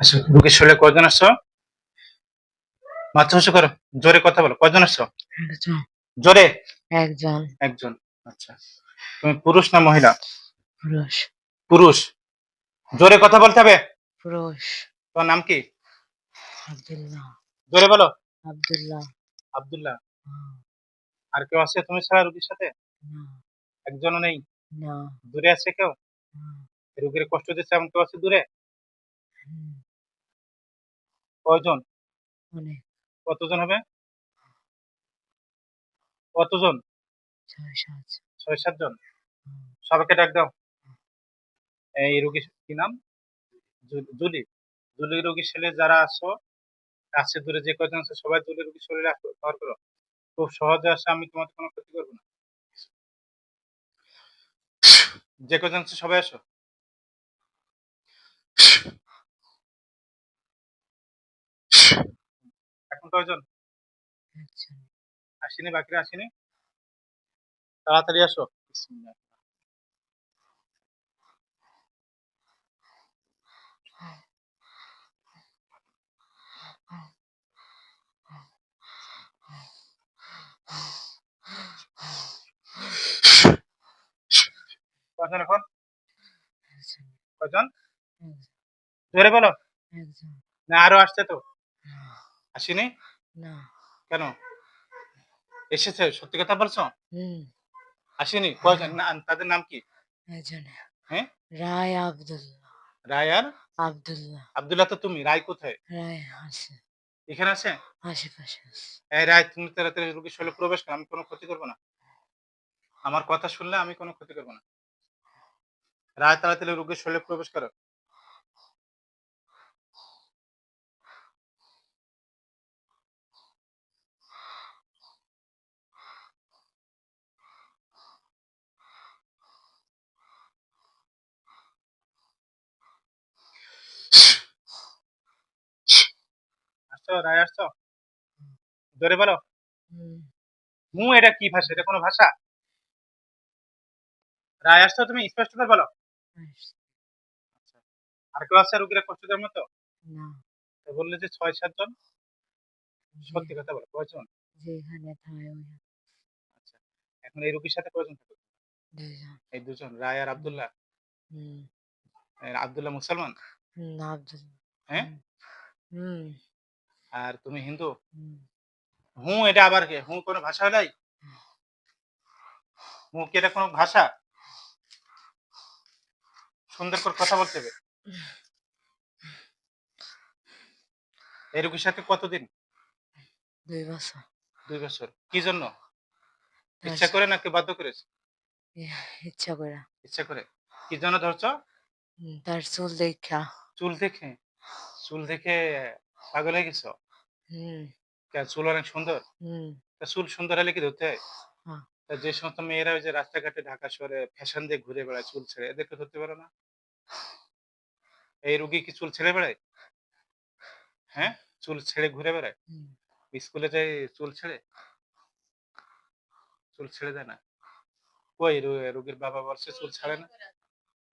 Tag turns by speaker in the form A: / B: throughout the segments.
A: আচ্ছা রুগীর শরীরে কয়জন আসছো মাথা উঁচু করো জোরে কথা বলো কয়জন আসছো
B: একজন।
A: জোরে?
B: একজন।
A: একজন আচ্ছা। তুমি পুরুষ না মহিলা?
B: পুরুষ।
A: পুরুষ। জোরে কথা বলতে হবে?
B: পুরুষ।
A: তোমার নাম কি?
B: আব্দুল্লাহ।
A: জোরে বলো।
B: আব্দুল্লাহ।
A: আব্দুল্লাহ। আর কেউ আছে তুমি ছাড়া রুগীর সাথে? একজনও নেই?
B: না।
A: দূরে আছে কেউ? রুগীর কষ্ট দিচ্ছে এমন কেউ আছে দূরে? কয়জন?
B: অনেক।
A: কতজন হবে? কতজন?
B: ছয় সাত
A: ছয় সাতজন সবাইকে ডাক দাও। এই রুগী কি নাম? জুলি। জুলি রুগীর ছেলে যারা আসো কাছে দূরে যে কয়জন আছে সবাই জুলি রুগীর শরীরে কভার করো। খুব সহজে আসে আমি তোমার কোনো ক্ষতি করব না। যে কয়জন আছে সবাই আসো। এখন কয়জন? আসেনি বাকিরা আসেনি? তাড়াতাড়ি আসো। কয়জন এখন?
B: একজন,
A: জোরে বলো। না আরও আসছে তো। আসেনি
B: না।
A: কেন? এসেছে সত্যি কথা বলছো?
B: হুম।
A: আসেনি কয়জন? না তাদের নাম কি?
B: একজন।
A: হ্যাঁ?
B: রায় আব্দুল্লাহ।
A: রায় আর?
B: আব্দুল্লাহ।
A: আব্দুল্লাহ তো তুমি রায় কোথায়?
B: রায় আছে।
A: এখানে আছে?
B: আশেপাশে আছে।
A: এই রায় তুমি তাড়াতাড়ি রুগীর শরীরে প্রবেশ করো আমি কোনো ক্ষতি করব না। আমার কথা শুনলে আমি কোনো ক্ষতি করব না। রায় তাড়াতাড়ি রুগীর শরীরে প্রবেশ করো আসছো রায় আসছো? জোরে বলো। মু এটা কি ভাষা? এটা কোনো ভাষা? রায় আসছো তুমি? স্পষ্ট করে বলো। আর কেউ আছে রুগীরা কষ্ট দেওয়ার মতো?
B: না।
A: বললে যে ছয় সাতজন সত্যি কথা বলো কয়জন?
B: যেখানে
A: আচ্ছা। এখন এই রুগীর সাথে কয়জন থাকে? এই দুজন রায় আর আব্দুল্লাহ? আব্দুল্লাহ মুসলমান? হ্যাঁ? আর তুমি হিন্দু? হুঁ এটা আবার কি? হুঁ কোনো ভাষা নাই? হুঁ কি এটা কোনো ভাষা? সুন্দর করে কথা বলতে হবে। এই রুগীর সাথে কতদিন?
B: দুই বছর।
A: দুই বছর। কি জন্য? ইচ্ছা করে নাকি বাধ্য করেছে?
B: ইচ্ছা করে।
A: ইচ্ছা করে। কি জন্য ধরছো?
B: তার চুল দেখা।
A: চুল দেখে? চুল দেখে পাগল হয়ে গেছো?
B: হুম।
A: চুল অনেক সুন্দর?
B: হুম।
A: তা চুল সুন্দর হলে কি ধরতে হয়?
B: হ্যাঁ।
A: তা যে সমস্ত মেয়েরা ওই যে রাস্তাঘাটে ঢাকা শহরে ফ্যাশন দিয়ে ঘুরে বেড়ায় চুল ছেড়ে এদেরকে ধরতে পারো না? এই রুগী কি চুল ছেড়ে বেড়ায়? হ্যাঁ? চুল ছেড়ে ঘুরে বেড়ায়?
B: হুম,
A: স্কুলে যাই চুল ছেড়ে? চুল ছেড়ে দেয় না। কই রু- রুগীর বাবা বলছে চুল ছাড়ে না।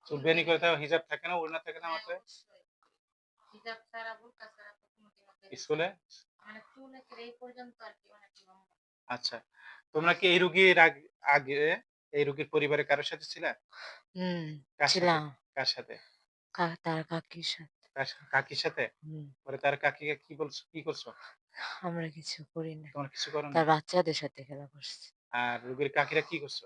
A: চুল বেনি করে তাও হিজাব থাকে না ওড়না থাকে না মাথায়?
C: হিজাব ছাড়া বোরকা ছাড়া তো কোনোদিনও বের হয়
A: স্কুলে।
C: মানে।
A: আচ্ছা তোমরা কি এই রুগীর আগ- এই রুগীর পরিবারে কারোর সাথে ছিলা?
B: হুম
A: কার সাথে?
B: ছিলাম।
A: কার সাথে?
B: তার কাকির সাথে।
A: কাকির সাথে? পরে তার কাকিকে কি বলছো কি করছ?
B: আমরা কিছু করি না।
A: তোমার কিছু করো না?
B: তার বাচ্চাদের সাথে খেলা করছি।
A: আর রুগীর কাকিরা কি করছ?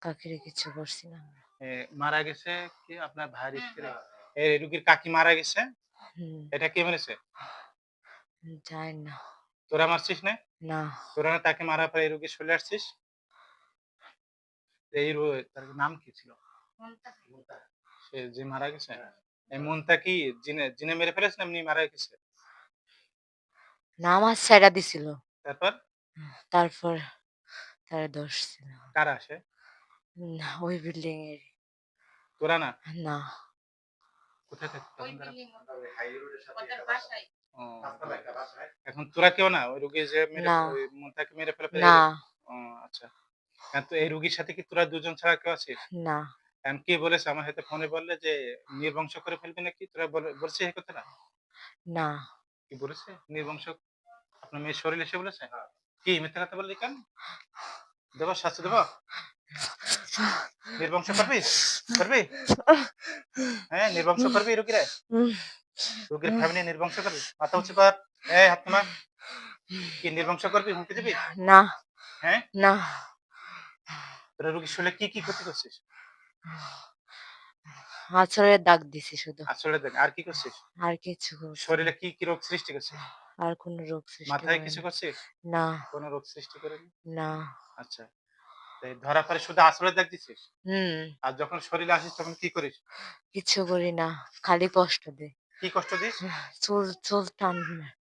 B: কাকিরে কিছু করছি না আমরা।
A: মারা গেছে কি আপনার ভাইয়ের স্ত্রী? এই রুগীর কাকি মারা গেছে?
B: হুম।
A: এটা কে মেরেছে?
B: যাই না।
A: তোরা মারছিস না?
B: না।
A: তোরা না তাকে মারার পরে এই রুগী চলে আসছিস? এই তার নাম কি ছিল? সে যে মারা গেছে? এই মনটা কি জিনে জিনে মেরে ফেলেছে এমনি মারা গেছে?
B: নামাজ ছাড়া দিছিল।
A: তারপর?
B: তারপর তার দোষ ছিল।
A: কারা আসে
B: না ওই বিল্ডিং এর
A: তোরা না?
B: না।
A: কোথায় থাকতো এখন তোরা কেউ না? ওই রুগী যে মেরে মনটাকে মেরে ফেলে ফেলে
B: না।
A: ও, আচ্ছা। তো এই রুগীর সাথে কি তোরা দুজন ছাড়া কেউ আছিস?
B: না।
A: এখন কে বলেছে? আমার হাতে ফোনে বললে যে নির্বংশ করে ফেলবি নাকি? তোরা বলে- বলছিস এই কথাটা?
B: না।
A: কি বলেছে? নির্বংশ? আপনার মেয়ের শরীর এসে বলেছে? কি মিথ্যা কথা বললি কেন? দেবো শাস্তি দেবো? নির্বংশ করবি? করবি? হ্যাঁ নির্বংশ করবি রুগীরা? রোগীর ফ্যামিলি নির্বংশ করবি? মাথা উঁচু কর। এই হাত তোমার কি নির্বংশ করবি? হুমকি দিবি?
B: না।
A: হ্যাঁ?
B: না।
A: তোরা রোগীর শরীরে কি কি ক্ষতি করছিস?
B: আছরের দাগ দিছি শুধু।
A: আসলে দেখ আর কি করছিস?
B: আর কিছু
A: শরীরে কি কি রোগ সৃষ্টি করছিস?
B: আর কোনো রোগ সৃষ্টি
A: মাথায় কিছু করছিস?
B: না।
A: কোনো রোগ সৃষ্টি করেনি?
B: না।
A: আচ্ছা। তাই ধরা পরে শুধু আসলে দেখ দিছিস?
B: হুম।
A: আর যখন শরীরে আসিস তখন কি করিস?
B: কিছু করি না। খালি কষ্ট দে।
A: কি কষ্ট দিস?
B: চুল চুল টান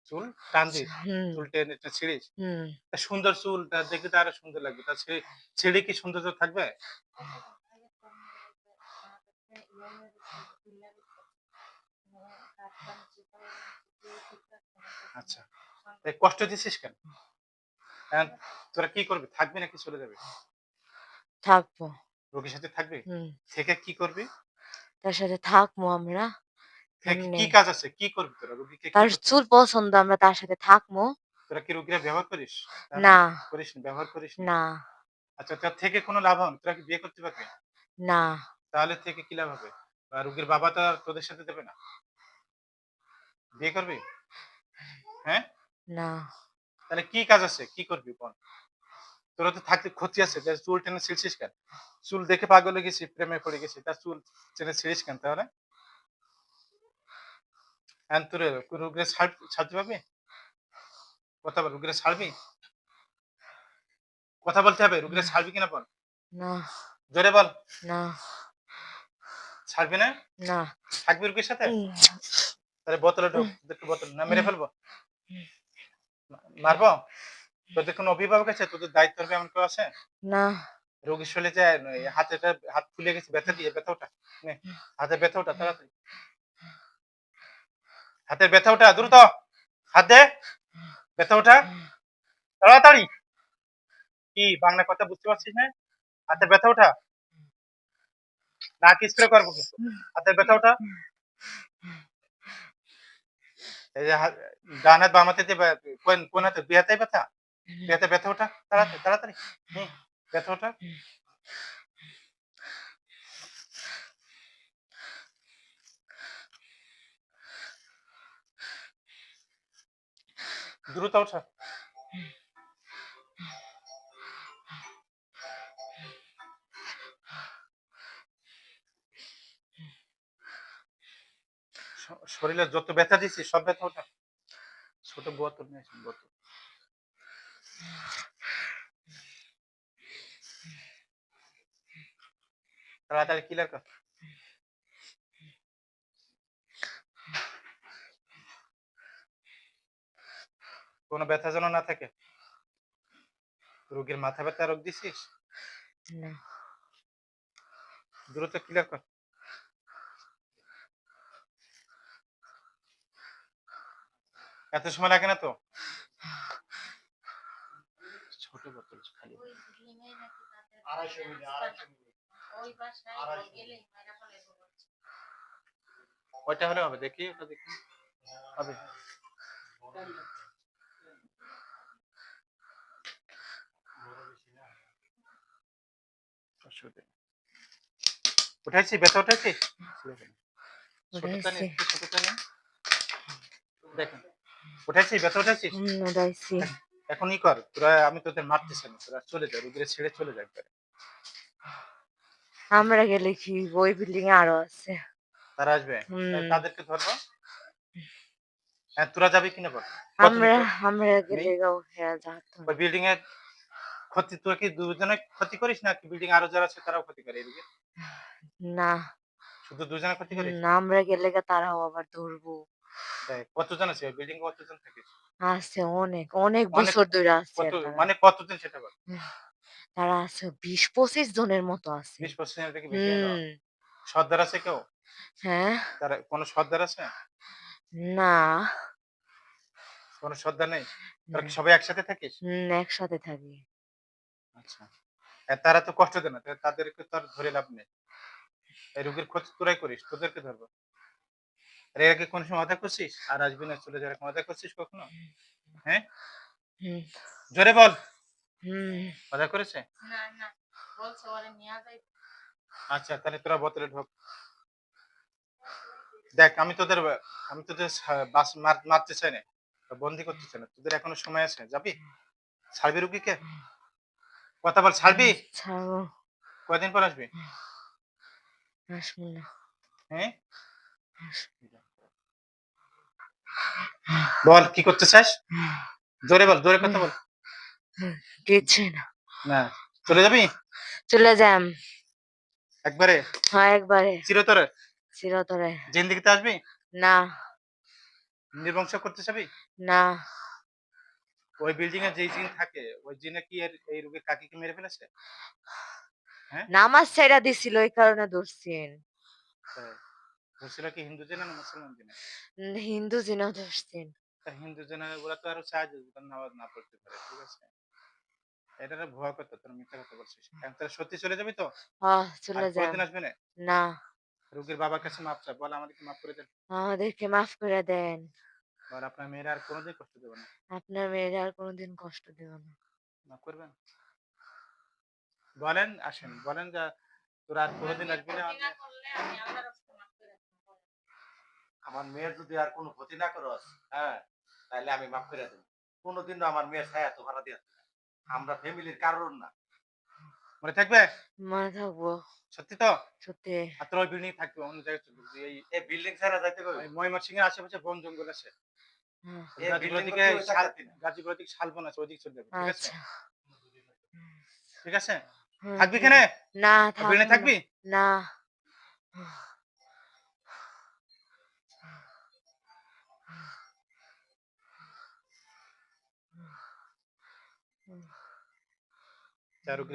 A: চুল টান দিস? চুল টেনে ছিঁড়িস?
B: হুম।
A: সুন্দর চুল তা দেখতে তো আরও সুন্দর লাগবে। তা ছিঁড়ে ছিঁড়ে কি সৌন্দর্য থাকবে? আচ্ছা। কষ্ট দিছিস কেন? তোরা কি করবি? থাকবি নাকি চলে যাবে?
B: থাকব।
A: রোগীর সাথে থাকবি? থেকে কি করবি?
B: তার সাথে থাকব আমরা।
A: কি কাজ আছে? কি করবি তোরা? রোগীকে
B: তার চুল পছন্দ আমরা তার সাথে থাকব
A: তোরা কি রোগীরা ব্যবহার করিস?
B: না।
A: করিস না, ব্যবহার করিস না? আচ্ছা তোর থেকে কোনো লাভ হবে তোরা কি বিয়ে করতে পারবি?
B: না।
A: তাহলে থেকে কি লাভ হবে? রোগীর বাবা তো তোদের সাথে দেবে না? বিয়ে করবি? হ্যাঁ?
B: না।
A: তাহলে কি কাজ আছে? কি করবি বল? তোরা তো থাকতে ক্ষতি আছে। চুল টেনে ছিঁড়ছিস কেন? চুল দেখে পাগল গেছি প্রেমে পড়ে গেছি। তার চুল টেনে ছিঁড়িস কেন তাহলে? এখন তোর রোগীরা ছাড়তে পারবি কথা বল রোগীরা ছাড়বি কথা বলতে হবে রোগীরা ছাড়বি কিনা বল?
B: না।
A: জোরে বল।
B: না।
A: ছাড়বি না?
B: না।
A: থাকবি রোগীর সাথে? তাহলে বোতলে ঢোক তোদেরকে বোতল না মেরে ফেলব? মারবো? তোদের কোনো অভিভাবক আছে? তোদের দায়িত্ব হবে এমন কেউ আছে?
B: না।
A: রোগী শরীরে যায় হাতেটা হাত ফুলে গেছে ব্যথা দিয়ে ব্যথা নে, হাতে ব্যথা ওঠা তাড়াতাড়ি। হাতের ব্যথা ওঠা, দ্রুত হাত দে। ব্যথা ওঠা। তাড়াতাড়ি। কি, বাংলা কথা বুঝতে পারছিস না? হাতে ব্যথা ওঠা? নাক স্প্রে করব কিন্তু হাতের ব্যথা ওঠা? এই যে ডান হাত, বাম হাতে কোন কোন হাতে? দুই হাতে ব্যথা? দুই হাতে ব্যথা ওঠা? তাড়াতাড়ি তাড়াতাড়ি। ব্যথা ওঠা? দ্রুত ওঠা। শরীরে যত ব্যথা দিচ্ছি সব ব্যথা ওঠা। ছোট বোতল নিয়ে আসুন, বোতল। তাড়াতাড়ি ক্লিয়ার কর। কোনো ব্যথা যেন না থাকে? রোগীর মাথা ব্যথা রোগ দিছিস?
B: না।
A: দ্রুত ক্লিয়ার কর। এত সময় লাগে না তো? ছোট বোতল খালি। ওইটা হলে হবে? দেখি ওটা দেখি। হবে। উঠাইছি ব্যথা উঠাইছি। দেখেন উঠাইছি ব্যথা
B: উঠাইছি
A: কর তোরা আমি তোদের মারতেছি না তোরা চলে যা ছেড়ে চলে।
B: আমরা গেলে কি ওই বিল্ডিং এ আরও আছে।
A: তারা আসবে। তাদেরকে ধরবো? হ্যাঁ তোরা যাবি কিনা বল?
B: আমরা আমরা গেলে হ্যাঁ
A: ওই বিল্ডিং এর ক্ষতি তোরা কি দুজনে ক্ষতি করিস না কি বিল্ডিং আরও যারা আছে তারাও ক্ষতি করে এদিকে?
B: না।
A: শুধু দুজনে ক্ষতি করিস?
B: না আমরা গেলে তারাও আবার ধরবো।
A: কতজন আছে? বিল্ডিং কতজন থাকিস
B: আছে অনেক অনেক বছর ধরে আছে
A: কত। মানে কতজন সেটা বল।
B: তারা আছে বিশ পঁচিশ জনের মতো আছে।
A: বিশ পার্সেন্ট থেকে বেশি। সর্দার আছে কেউ?
B: হ্যাঁ।
A: তারা কোনো সর্দার আছে?
B: না।
A: কোনো সর্দার নেই? তোরা। কি সবাই একসাথে থাকিস?
B: হুম একসাথে থাকি।
A: আচ্ছা। তারা তো কষ্ট দেয় না তাদেরকে তো আর ধরে লাভ নেই। এই রোগীর ক্ষতি তোরাই করিস তোদেরকে ধরবো। আর এর আগে কোন সময় মাথা করছিস আর আসবি না চলে যাওয়ার মাথা করছিস কখনো? হ্যাঁ? জোরে বল।
B: হুম।
A: করেছে
C: না না বলছে ওরে নিয়ে যাই
A: আচ্ছা তাহলে তোরা বোতলে ঢোক। দেখ আমি তোদের আমি তোদের বাস মার- মারতে চাই না। বন্দি করতে চাই না। তোদের এখনও সময় আছে যাবি? ছাড়বি রুগীকে? কথা বল ছাড়বি?
B: ছাড়বো।
A: কয়দিন পর আসবি?
B: আসব না।
A: হ্যাঁ? বল কি করতে চাস? জোরে বল জোরে কথা বল।
B: না।
A: চলে যাবি?
B: চলে যাম।
A: একবারে?
B: হ্যাঁ একবারে।
A: চিরতরে?
B: চিরতরে।
A: জিন্দিগিতে আসবি?
B: না।
A: নির্বংশ করতে চাবি?
B: না।
A: ওই বিল্ডিং এ যেই জিন থাকে ওই জিনে কি এর এই রোগীর কাকিকে মেরে ফেলেছে?
B: নামাজ ছেড়া দিছিল এই কারণে ধরছেন
A: কি হিন্দু জেনে না মুসলমান জেনে?
B: হিন্দু জিনা ধরছেন
A: হিন্দু জেনে ওরা তো আরও সাহায্য নামাজ না পড়তে পারে ঠিক আছে? এটা ভুয়া কথা তোর মিথ্যা কথা বলছিস। এখন সত্যি চলে যাবি তো?
B: হ্যাঁ চলে
A: কোনদিন আসবে না?
B: না।
A: রোগীর বাবার কাছে মাপ চা বল আমাদেরকে মাফ করে দেন।
B: আমাদেরকে মাফ করে দেন।
A: আর আপনার মেয়েরা আর কোনোদিন কষ্ট দেবে না।
B: আপনার মেয়েরা আর কোনোদিন কষ্ট দেব না।
A: মাফ করবেন? বলেন আসেন। বলেন যে তোরা আর কোনোদিন আসবি না
C: না করে
D: আমার মেয়ের যদি আর কোনো ক্ষতি না করস হ্যাঁ তাহলে আমি মাফ করে দেবো। কোনোদিন আমার মেয়ের ছায়া তো ভাড়া দিয়ে আমরা ফ্যামিলির কারণ না।
A: মনে থাকবে?
B: মনে থাকব।
A: সত্যি তো?
B: সত্যি।
A: আর তোর বিল্ডিং থাকবে অন্য জায়গায়। এই
D: বিল্ডিং ছাড়া যাইতে কই?
A: ওই ময়মনসিংহ এর আশেপাশে বন জঙ্গল আছে। দিকে শালবন আছে চলে যাবে ঠিক আছে?
B: আচ্ছা।
A: ঠিক আছে? থাকবি
B: না না।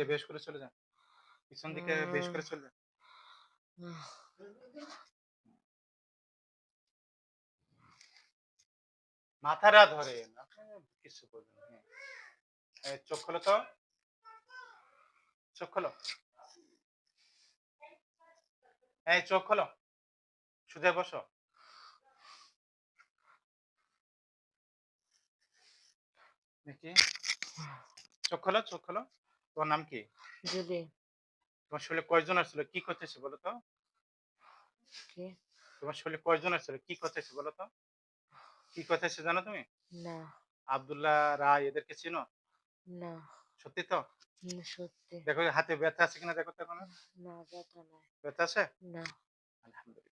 A: বেশ করে চলে যা। পিছন দিকে বেশ করে চলে যা। মাথাটা ধরে কিছু করবে না হ্যাঁ। চোখ খোলো তো। চোখ খোলো। এই চোখ খোলো। সুদে বসো। দেখি। চোখ খোলো চোখ খোলো। তোমার নাম কি?
B: জুলি।
A: তোমার শরীরে কয়জন আসছিল? কি করতেছে বলো তো? তোমার শরীরে কয়জন আসছিল? কি করতেছে বলো তো? কি কথা সে জানো তুমি?
B: না।
A: আব্দুল্লাহ রায় এদেরকে চিনো?
B: না।
A: সত্যি তো?
B: সত্যি।
A: দেখো হাতে ব্যথা আছে কিনা দেখো তো
B: না ব্যথা নাই।
A: ব্যথা আছে?
B: না।
A: আলহামদুলিল্লাহ।